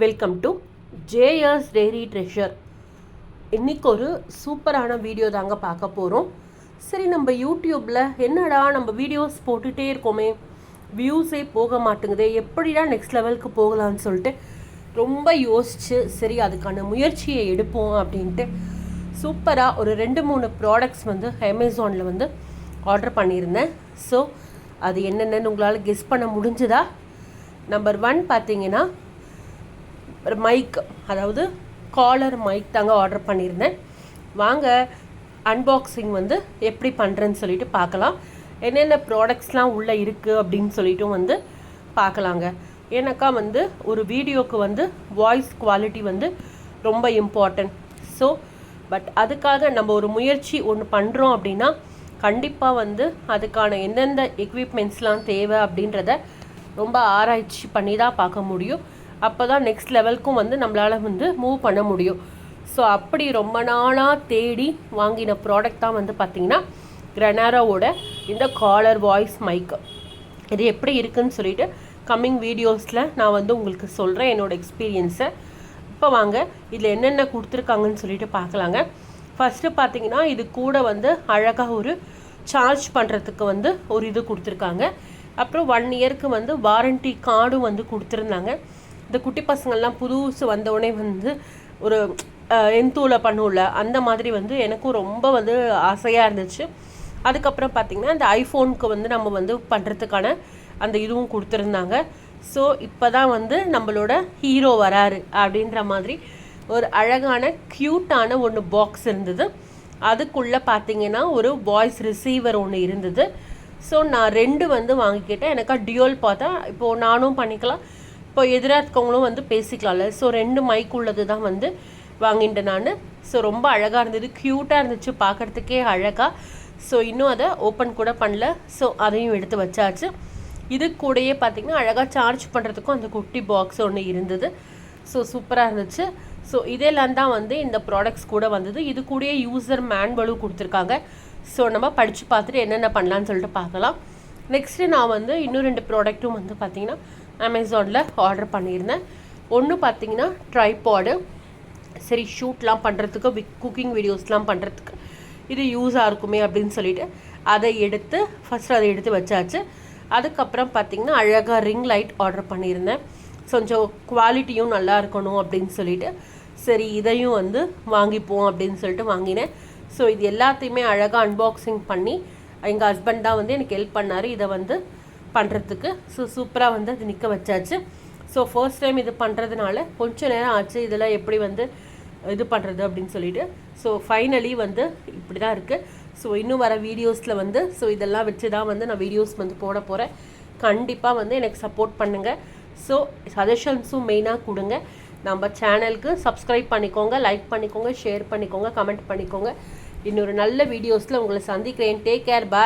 Welcome to J S dairy treasure இன்னைக்கு ஒரு சூப்பரான வீடியோ தாங்க பார்க்க போகிறோம் சரி நம்ம யூடியூப்பில் என்னடா நம்ம வீடியோஸ் போட்டுகிட்டே இருக்கோமே? வியூஸே போக மாட்டேங்குதே. எப்படிடா நெக்ஸ்ட் லெவலுக்கு போகலான்னு சொல்லிட்டு ரொம்ப யோசித்து சரி அதுக்கான முயற்சியை எடுப்போம் அப்படின்ட்டு சூப்பராக ஒரு ரெண்டு மூணு ப்ராடக்ட்ஸ் வந்து அமேசானில் வந்து ஆர்டர் பண்ணியிருந்தேன். ஸோ அது என்னென்னு உங்களால் கெஸ் பண்ண முடிஞ்சுதா? நம்பர் ஒன் பார்த்தீங்கன்னா ஒரு மைக் அதாவது காலர் மைக் தாங்க ஆர்டர் பண்ணியிருந்தேன். வாங்க அன்பாக்சிங் வந்து எப்படி பண்ணுறேன்னு சொல்லிட்டு பார்க்கலாம். என்னென்ன ப்ராடக்ட்ஸ்லாம் உள்ளே இருக்குது அப்படின்னு சொல்லிட்டும் வந்து பார்க்கலாங்க. ஏன்னாக்கா வந்து ஒரு வீடியோக்கு வந்து வாய்ஸ் குவாலிட்டி வந்து ரொம்ப இம்பார்ட்டன்ட் ஸோ பட் அதுக்காக நம்ம ஒரு முயற்சி ஒன்று பண்ணுறோம் அப்படின்னா கண்டிப்பாக வந்து அதுக்கான எந்தெந்த எக்யூப்மெண்ட்ஸ்லாம் தேவை அப்படின்றத ரொம்ப ஆராய்ச்சி பண்ணி தான் பார்க்க முடியும். அப்போ தான் நெக்ஸ்ட் லெவலுக்கும் வந்து நம்மளால் வந்து மூவ் பண்ண முடியும். ஸோ அப்படி ரொம்ப நாளாக தேடி வாங்கின ப்ராடக்ட் தான் வந்து பார்த்திங்கன்னா கிரனாரோவோட இந்த காலர் வாய்ஸ் மைக் இது எப்படி இருக்குன்னு சொல்லிட்டு கம்மிங் வீடியோஸில் நான் வந்து உங்களுக்கு சொல்கிறேன் என்னோடய எக்ஸ்பீரியன்ஸை இப்போ வாங்க இதில் என்னென்ன கொடுத்துருக்காங்கன்னு சொல்லிட்டு பார்க்கலாங்க. ஃபஸ்ட்டு பார்த்தீங்கன்னா இது கூட வந்து அழகாக ஒரு சார்ஜ் பண்ணுறதுக்கு வந்து ஒரு இது கொடுத்துருக்காங்க. அப்புறம் ஒன் இயருக்கு வந்து வாரண்டி கார்டும் வந்து கொடுத்துருந்தாங்க. இந்த குட்டி பசங்கள்லாம் புதுசு வந்தவுடனே வந்து ஒரு எந்தூவில் பண்ணும்ல அந்த மாதிரி வந்து எனக்கும் ரொம்ப வந்து ஆசையாக இருந்துச்சு. அதுக்கப்புறம் பார்த்திங்கன்னா இந்த ஐஃபோனுக்கு வந்து நம்ம வந்து பண்ணுறதுக்கான அந்த இதுவும் கொடுத்துருந்தாங்க. ஸோ இப்போ தான் வந்து நம்மளோட ஹீரோ வராரு அப்படின்ற மாதிரி ஒரு அழகான க்யூட்டான ஒன்று பாக்ஸ் இருந்தது. அதுக்குள்ளே பார்த்தீங்கன்னா ஒரு வாய்ஸ் ரிசீவர் ஒன்று இருந்தது. ஸோ நான் ரெண்டு வந்து வாங்கிக்கிட்டேன். எனக்கா டியோல் பார்த்தா இப்போது நானும் பண்ணிக்கலாம். இப்போ எதிராக இருக்கவங்களும் வந்து பேசிக்கலாம்ல. ஸோ ரெண்டு மைக் உள்ளது தான் வந்து வாங்கிட்டேன் நான். ஸோ ரொம்ப அழகாக இருந்தது. க்யூட்டாக இருந்துச்சு. பார்க்குறதுக்கே அழகாக ஸோ இன்னும் அதை ஓப்பன் கூட பண்ணல. ஸோ அதையும் எடுத்து வச்சாச்சு. இது கூடயே பார்த்திங்கன்னா அழகாக சார்ஜ் பண்ணுறதுக்கும் அந்த குட்டி பாக்ஸ் ஒன்று இருந்தது. ஸோ சூப்பராக இருந்துச்சு. ஸோ இதெல்லாம் தான் வந்து இந்த ப்ராடக்ட்ஸ் கூட வந்தது. இது கூடயே யூசர் மேன்வலும் கொடுத்துருக்காங்க. ஸோ நம்ம படித்து பார்த்துட்டு என்னென்ன பண்ணலான்னு சொல்லிட்டு பார்க்கலாம். நெக்ஸ்ட்டு நான் வந்து இன்னும் ரெண்டு ப்ராடக்ட்டும் வந்து பார்த்திங்கன்னா அமேசானில் ஆர்டர் பண்ணியிருந்தேன். ஒன்று பார்த்தீங்கன்னா ட்ரைபாடு சரி ஷூட்லாம் பண்ணுறதுக்கு விக் குக்கிங் வீடியோஸ்லாம் பண்ணுறதுக்கு இது யூஸாக இருக்குமே அப்படின்னு சொல்லிட்டு அதை எடுத்து ஃபஸ்ட்டு அதை எடுத்து வச்சாச்சு. அதுக்கப்புறம் பார்த்திங்கன்னா அழகாக ரிங் லைட் ஆர்டர் பண்ணியிருந்தேன். கொஞ்சம் குவாலிட்டியும் நல்லா இருக்கணும் அப்படின்னு சொல்லிட்டு சரி இதையும் வந்து வாங்கிப்போம் அப்படின்னு சொல்லிட்டு வாங்கினேன். ஸோ இது எல்லாத்தையுமே அழகாக அன்பாக்சிங் பண்ணி எங்கள் ஹஸ்பண்ட் தான் வந்து எனக்கு ஹெல்ப் பண்ணார். இதை வந்து பண்ணுறதுக்கு ஸோ சூப்பராக வந்து அது நிற்க வச்சாச்சு. ஸோ ஃபர்ஸ்ட் டைம் இது பண்ணுறதுனால கொஞ்சம் நேரம் ஆச்சு. இதெல்லாம் எப்படி வந்து இது பண்ணுறது அப்படின்னு சொல்லிட்டு. ஸோ ஃபைனலி வந்து இப்படி தான் இருக்குது ஸோ இன்னும் வர வீடியோஸில் வந்து ஸோ இதெல்லாம் வச்சு தான் வந்து நான் வீடியோஸ் வந்து போட போகிறேன் கண்டிப்பாக வந்து எனக்கு சப்போர்ட் பண்ணுங்கள் ஸோ சஜஷன்ஸும் மெயினாக கொடுங்க. நம்ம சேனலுக்கு சப்ஸ்கிரைப் பண்ணிக்கோங்க லைக் பண்ணிக்கோங்க ஷேர் பண்ணிக்கோங்க கமெண்ட் பண்ணிக்கோங்க. இன்னொரு நல்ல வீடியோஸில் உங்களை சந்திக்கிறேன். Take care bye